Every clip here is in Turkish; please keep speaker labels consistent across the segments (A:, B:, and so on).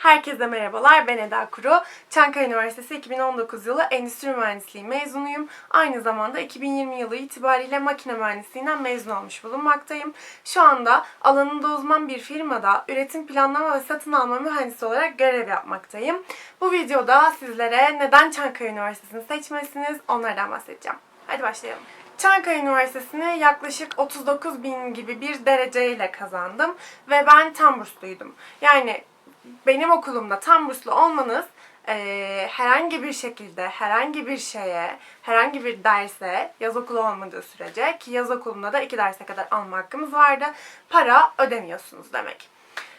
A: Herkese merhabalar, ben Eda Kuru. Çankaya Üniversitesi 2019 yılı Endüstri Mühendisliği mezunuyum. Aynı zamanda 2020 yılı itibariyle makine mühendisliğinden mezun olmuş bulunmaktayım. Şu anda alanında uzman bir firmada üretim planlama ve satın alma mühendisi olarak görev yapmaktayım. Bu videoda sizlere neden Çankaya Üniversitesi'ni seçmelisiniz onlardan bahsedeceğim. Hadi başlayalım. Çankaya Üniversitesi'ni yaklaşık 39 bin gibi bir dereceyle kazandım ve ben tam bursluydum. Yani benim okulumda tam burslu olmanız eee, herhangi bir şekilde herhangi bir şeye, herhangi bir derse yaz okulu olmadığı sürece ki yaz okulunda da iki derse kadar alma hakkımız vardı. Para ödemiyorsunuz demek.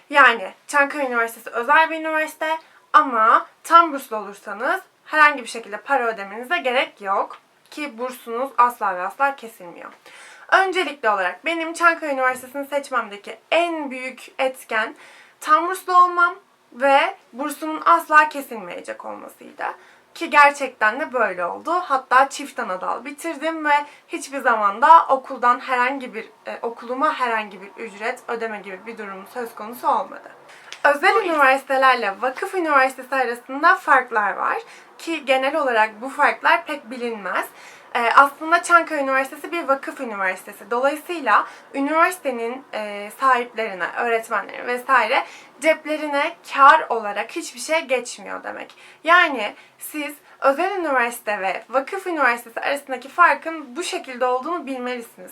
A: Yani Çankaya Üniversitesi özel bir üniversite ama tam burslu olursanız herhangi bir şekilde para ödemenize gerek yok ki bursunuz asla ve asla kesilmiyor. Öncelikli olarak benim Çankaya Üniversitesi'ni seçmemdeki en büyük etken tam burslu olmam ve bursumun asla kesilmeyecek olmasıydı. Ki gerçekten de böyle oldu. Hatta çift anadal bitirdim ve hiçbir zaman da okuldan herhangi bir e, okuluma herhangi bir ücret ödeme gibi bir durum söz konusu olmadı. Özel üniversitelerle vakıf üniversitesi arasında farklar var ki genel olarak bu farklar pek bilinmez. Ee, aslında Çankaya Üniversitesi bir vakıf üniversitesi. Dolayısıyla üniversitenin e, sahiplerine, öğretmenlerine vesaire ceplerine kar olarak hiçbir şey geçmiyor demek. Yani siz özel üniversite ve vakıf üniversitesi arasındaki farkın bu şekilde olduğunu bilmelisiniz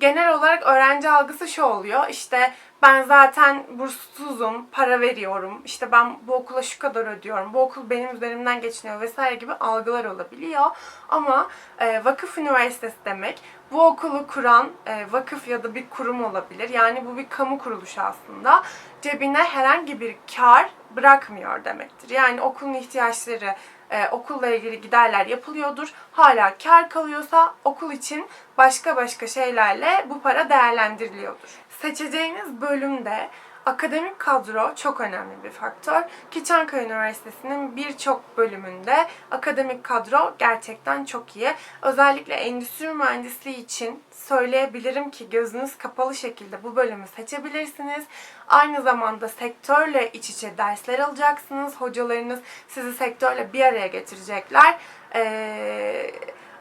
A: genel olarak öğrenci algısı şu oluyor. İşte ben zaten burssuzum, para veriyorum. İşte ben bu okula şu kadar ödüyorum. Bu okul benim üzerimden geçiniyor vesaire gibi algılar olabiliyor. Ama e, vakıf üniversitesi demek bu okulu kuran e, vakıf ya da bir kurum olabilir. Yani bu bir kamu kuruluşu aslında. Cebine herhangi bir kar bırakmıyor demektir. Yani okulun ihtiyaçları, e, okulla ilgili giderler yapılıyordur. Hala kar kalıyorsa okul için başka başka şeylerle bu para değerlendiriliyordur. Seçeceğiniz bölümde akademik kadro çok önemli bir faktör ki Çankaya Üniversitesi'nin birçok bölümünde akademik kadro gerçekten çok iyi. Özellikle endüstri mühendisliği için söyleyebilirim ki gözünüz kapalı şekilde bu bölümü seçebilirsiniz. Aynı zamanda sektörle iç içe dersler alacaksınız. Hocalarınız sizi sektörle bir araya getirecekler. Ee,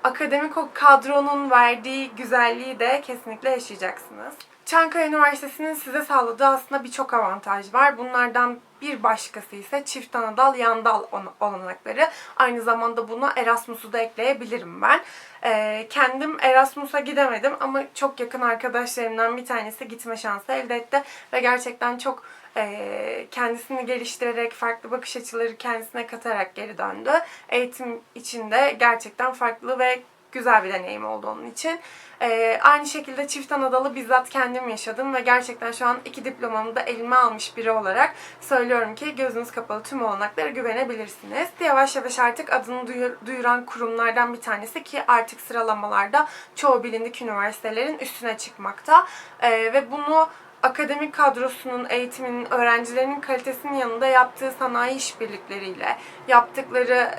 A: akademik kadronun verdiği güzelliği de kesinlikle yaşayacaksınız. Çankaya Üniversitesi'nin size sağladığı aslında birçok avantaj var. Bunlardan bir başkası ise çift anadal yandal olanakları. Aynı zamanda buna Erasmus'u da ekleyebilirim ben. Ee, kendim Erasmus'a gidemedim ama çok yakın arkadaşlarımdan bir tanesi gitme şansı elde etti. Ve gerçekten çok e, kendisini geliştirerek, farklı bakış açıları kendisine katarak geri döndü. Eğitim içinde gerçekten farklı ve güzel bir deneyim oldu onun için. Ee, aynı şekilde çift anadalı bizzat kendim yaşadım ve gerçekten şu an iki diplomamı da elime almış biri olarak söylüyorum ki gözünüz kapalı tüm olanaklara güvenebilirsiniz. Yavaş yavaş artık adını duyur, duyuran kurumlardan bir tanesi ki artık sıralamalarda çoğu bilindik üniversitelerin üstüne çıkmakta. Ee, ve bunu akademik kadrosunun, eğitiminin, öğrencilerinin kalitesinin yanında yaptığı sanayi işbirlikleriyle, yaptıkları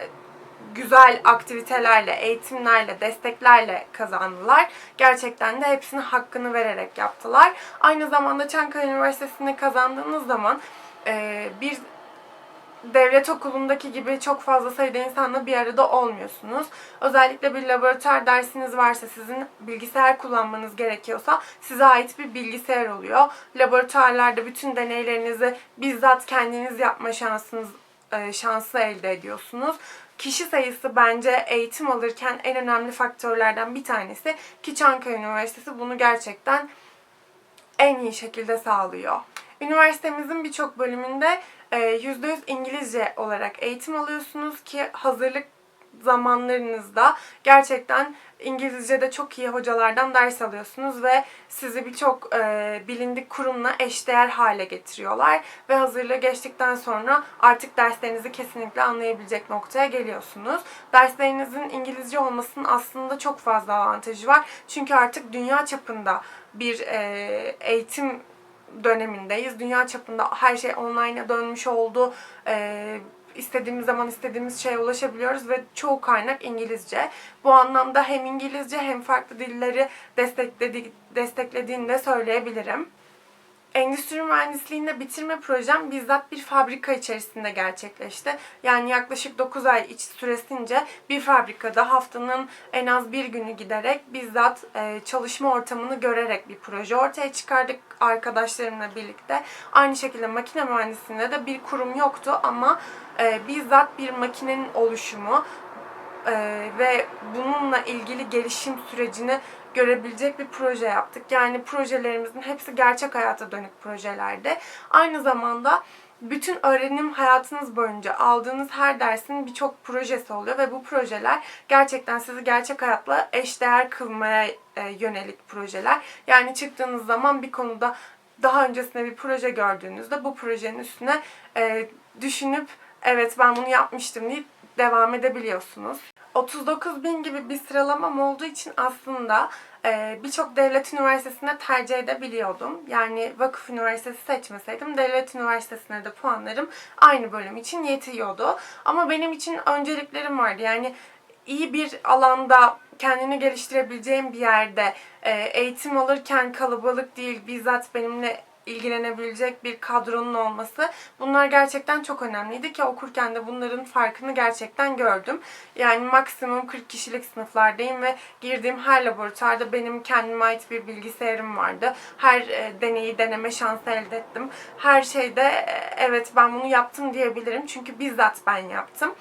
A: güzel aktivitelerle, eğitimlerle, desteklerle kazandılar. Gerçekten de hepsini hakkını vererek yaptılar. Aynı zamanda Çankaya Üniversitesi'ni kazandığınız zaman e, bir devlet okulundaki gibi çok fazla sayıda insanla bir arada olmuyorsunuz. Özellikle bir laboratuvar dersiniz varsa sizin bilgisayar kullanmanız gerekiyorsa size ait bir bilgisayar oluyor. Laboratuvarlarda bütün deneylerinizi bizzat kendiniz yapma şansınız e, şansı elde ediyorsunuz. Kişi sayısı bence eğitim alırken en önemli faktörlerden bir tanesi ki Çankaya Üniversitesi bunu gerçekten en iyi şekilde sağlıyor. Üniversitemizin birçok bölümünde %100 İngilizce olarak eğitim alıyorsunuz ki hazırlık zamanlarınızda gerçekten İngilizce'de çok iyi hocalardan ders alıyorsunuz ve sizi birçok e, bilindik kurumla eşdeğer hale getiriyorlar ve hazırlığı geçtikten sonra artık derslerinizi kesinlikle anlayabilecek noktaya geliyorsunuz. Derslerinizin İngilizce olmasının aslında çok fazla avantajı var. Çünkü artık dünya çapında bir e, eğitim dönemindeyiz. Dünya çapında her şey online'a dönmüş oldu. Ee, istediğimiz zaman istediğimiz şeye ulaşabiliyoruz ve çoğu kaynak İngilizce. Bu anlamda hem İngilizce hem farklı dilleri destekledi, desteklediğini de söyleyebilirim. Endüstri mühendisliğinde bitirme projem bizzat bir fabrika içerisinde gerçekleşti. Yani yaklaşık 9 ay iç süresince bir fabrikada haftanın en az bir günü giderek bizzat e, çalışma ortamını görerek bir proje ortaya çıkardık arkadaşlarımla birlikte. Aynı şekilde makine mühendisliğinde de bir kurum yoktu ama e, bizzat bir makinenin oluşumu, ee, ve bununla ilgili gelişim sürecini görebilecek bir proje yaptık. Yani projelerimizin hepsi gerçek hayata dönük projelerde. Aynı zamanda bütün öğrenim hayatınız boyunca aldığınız her dersin birçok projesi oluyor ve bu projeler gerçekten sizi gerçek hayatla eşdeğer kılmaya e, yönelik projeler. Yani çıktığınız zaman bir konuda daha öncesinde bir proje gördüğünüzde bu projenin üstüne e, düşünüp evet ben bunu yapmıştım deyip devam edebiliyorsunuz. 39 bin gibi bir sıralamam olduğu için aslında e, birçok devlet üniversitesine tercih edebiliyordum. Yani vakıf üniversitesi seçmeseydim devlet üniversitesine de puanlarım aynı bölüm için yetiyordu. Ama benim için önceliklerim vardı. Yani iyi bir alanda kendini geliştirebileceğim bir yerde e, eğitim alırken kalabalık değil bizzat benimle ilgilenebilecek bir kadronun olması bunlar gerçekten çok önemliydi ki okurken de bunların farkını gerçekten gördüm. Yani maksimum 40 kişilik sınıflardayım ve girdiğim her laboratuvarda benim kendime ait bir bilgisayarım vardı. Her e, deneyi deneme şansı elde ettim. Her şeyde e, evet ben bunu yaptım diyebilirim çünkü bizzat ben yaptım.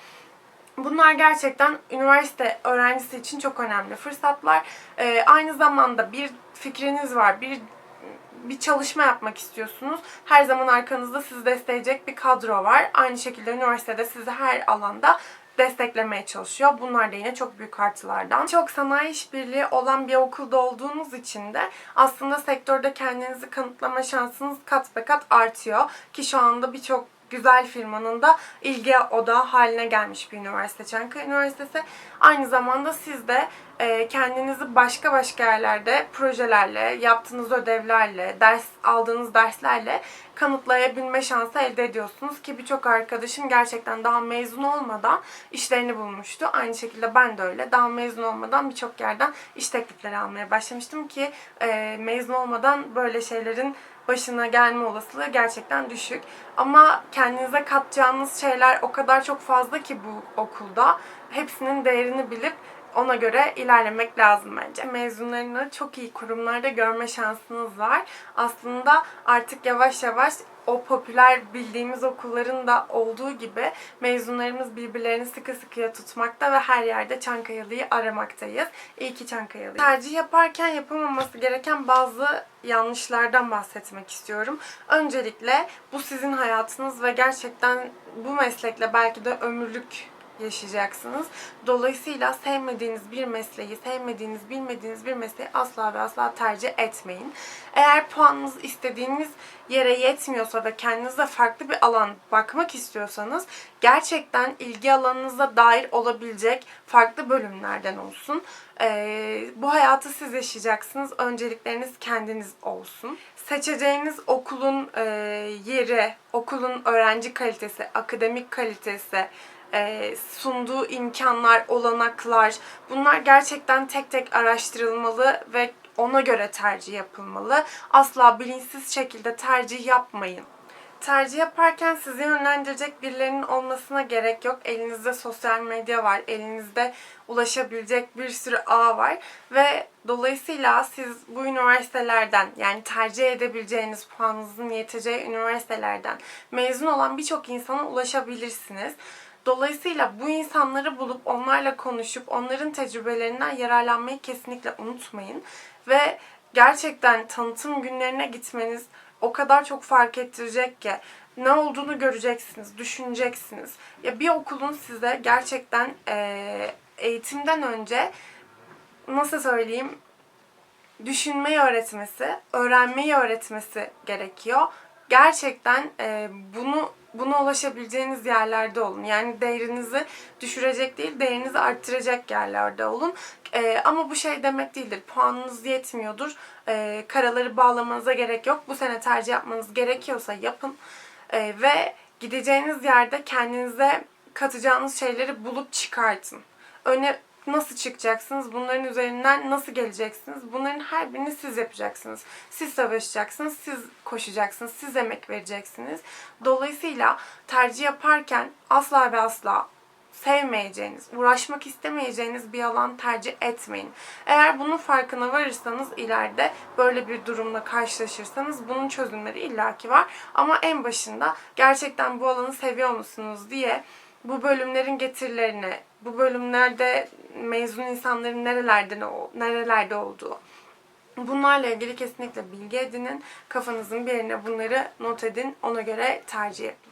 A: Bunlar gerçekten üniversite öğrencisi için çok önemli fırsatlar. Ee, aynı zamanda bir fikriniz var, bir bir çalışma yapmak istiyorsunuz. Her zaman arkanızda sizi destekleyecek bir kadro var. Aynı şekilde üniversitede sizi her alanda desteklemeye çalışıyor. Bunlar da yine çok büyük artılardan. Çok sanayi işbirliği olan bir okulda olduğunuz için de aslında sektörde kendinizi kanıtlama şansınız kat be kat artıyor. Ki şu anda birçok güzel firmanın da ilgi odağı haline gelmiş bir üniversite Çankaya Üniversitesi. Aynı zamanda siz de e, kendinizi başka başka yerlerde projelerle, yaptığınız ödevlerle, ders aldığınız derslerle kanıtlayabilme şansı elde ediyorsunuz ki birçok arkadaşım gerçekten daha mezun olmadan işlerini bulmuştu. Aynı şekilde ben de öyle. Daha mezun olmadan birçok yerden iş teklifleri almaya başlamıştım ki e, mezun olmadan böyle şeylerin başına gelme olasılığı gerçekten düşük. Ama kendinize katacağınız şeyler o kadar çok fazla ki bu okulda. Hepsinin değerini bilip ona göre ilerlemek lazım bence. Mezunlarını çok iyi kurumlarda görme şansınız var. Aslında artık yavaş yavaş o popüler bildiğimiz okulların da olduğu gibi mezunlarımız birbirlerini sıkı sıkıya tutmakta ve her yerde Çankayalı'yı aramaktayız. İyi ki Çankayalı. Tercih yaparken yapılmaması gereken bazı yanlışlardan bahsetmek istiyorum. Öncelikle bu sizin hayatınız ve gerçekten bu meslekle belki de ömürlük yaşayacaksınız. Dolayısıyla sevmediğiniz bir mesleği, sevmediğiniz, bilmediğiniz bir mesleği asla ve asla tercih etmeyin. Eğer puanınız istediğiniz yere yetmiyorsa ve kendinize farklı bir alan bakmak istiyorsanız gerçekten ilgi alanınıza dair olabilecek farklı bölümlerden olsun. Ee, bu hayatı siz yaşayacaksınız. Öncelikleriniz kendiniz olsun. Seçeceğiniz okulun e, yeri, okulun öğrenci kalitesi, akademik kalitesi, e, sunduğu imkanlar, olanaklar bunlar gerçekten tek tek araştırılmalı ve ona göre tercih yapılmalı. Asla bilinçsiz şekilde tercih yapmayın. Tercih yaparken sizi yönlendirecek birilerinin olmasına gerek yok. Elinizde sosyal medya var, elinizde ulaşabilecek bir sürü ağ var ve dolayısıyla siz bu üniversitelerden yani tercih edebileceğiniz puanınızın yeteceği üniversitelerden mezun olan birçok insana ulaşabilirsiniz. Dolayısıyla bu insanları bulup onlarla konuşup onların tecrübelerinden yararlanmayı kesinlikle unutmayın. Ve gerçekten tanıtım günlerine gitmeniz o kadar çok fark ettirecek ki ne olduğunu göreceksiniz, düşüneceksiniz. Ya bir okulun size gerçekten e, eğitimden önce nasıl söyleyeyim düşünmeyi öğretmesi, öğrenmeyi öğretmesi gerekiyor. Gerçekten e, bunu buna ulaşabileceğiniz yerlerde olun. Yani değerinizi düşürecek değil, değerinizi arttıracak yerlerde olun. Ee, ama bu şey demek değildir. Puanınız yetmiyordur. Ee, karaları bağlamanıza gerek yok. Bu sene tercih yapmanız gerekiyorsa yapın. Ee, ve gideceğiniz yerde kendinize katacağınız şeyleri bulup çıkartın. Öne nasıl çıkacaksınız? Bunların üzerinden nasıl geleceksiniz? Bunların her birini siz yapacaksınız. Siz savaşacaksınız, siz koşacaksınız, siz emek vereceksiniz. Dolayısıyla tercih yaparken asla ve asla sevmeyeceğiniz, uğraşmak istemeyeceğiniz bir alan tercih etmeyin. Eğer bunun farkına varırsanız ileride böyle bir durumla karşılaşırsanız bunun çözümleri illaki var. Ama en başında gerçekten bu alanı seviyor musunuz diye bu bölümlerin getirilerini, bu bölümlerde mezun insanların nerelerden ol- nerelerde olduğu, Bunlarla ilgili kesinlikle bilgi edinin. Kafanızın bir yerine bunları not edin. Ona göre tercih yapın.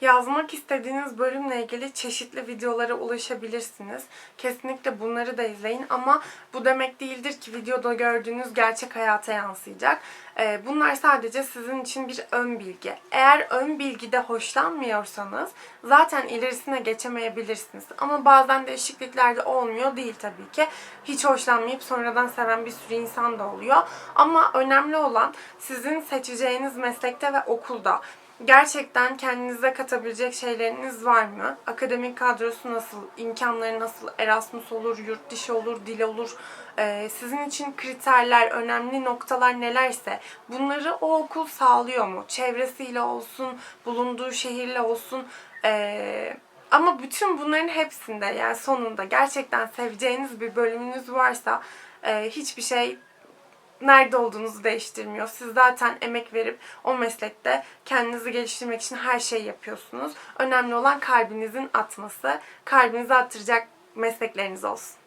A: Yazmak istediğiniz bölümle ilgili çeşitli videolara ulaşabilirsiniz. Kesinlikle bunları da izleyin ama bu demek değildir ki videoda gördüğünüz gerçek hayata yansıyacak. Ee, Bunlar sadece sizin için bir ön bilgi. Eğer ön bilgide hoşlanmıyorsanız zaten ilerisine geçemeyebilirsiniz. Ama bazen değişiklikler de olmuyor değil tabii ki. Hiç hoşlanmayıp sonradan seven bir sürü insan da oluyor. Ama önemli olan sizin seçeceğiniz meslekte ve okulda Gerçekten kendinize katabilecek şeyleriniz var mı? Akademik kadrosu nasıl? imkanları nasıl? Erasmus olur, yurt dışı olur, dil olur. Ee, sizin için kriterler, önemli noktalar nelerse bunları o okul sağlıyor mu? Çevresiyle olsun, bulunduğu şehirle olsun. Ee, ama bütün bunların hepsinde yani sonunda gerçekten seveceğiniz bir bölümünüz varsa e, hiçbir şey nerede olduğunuzu değiştirmiyor. Siz zaten emek verip o meslekte kendinizi geliştirmek için her şeyi yapıyorsunuz. Önemli olan kalbinizin atması. Kalbinizi attıracak meslekleriniz olsun.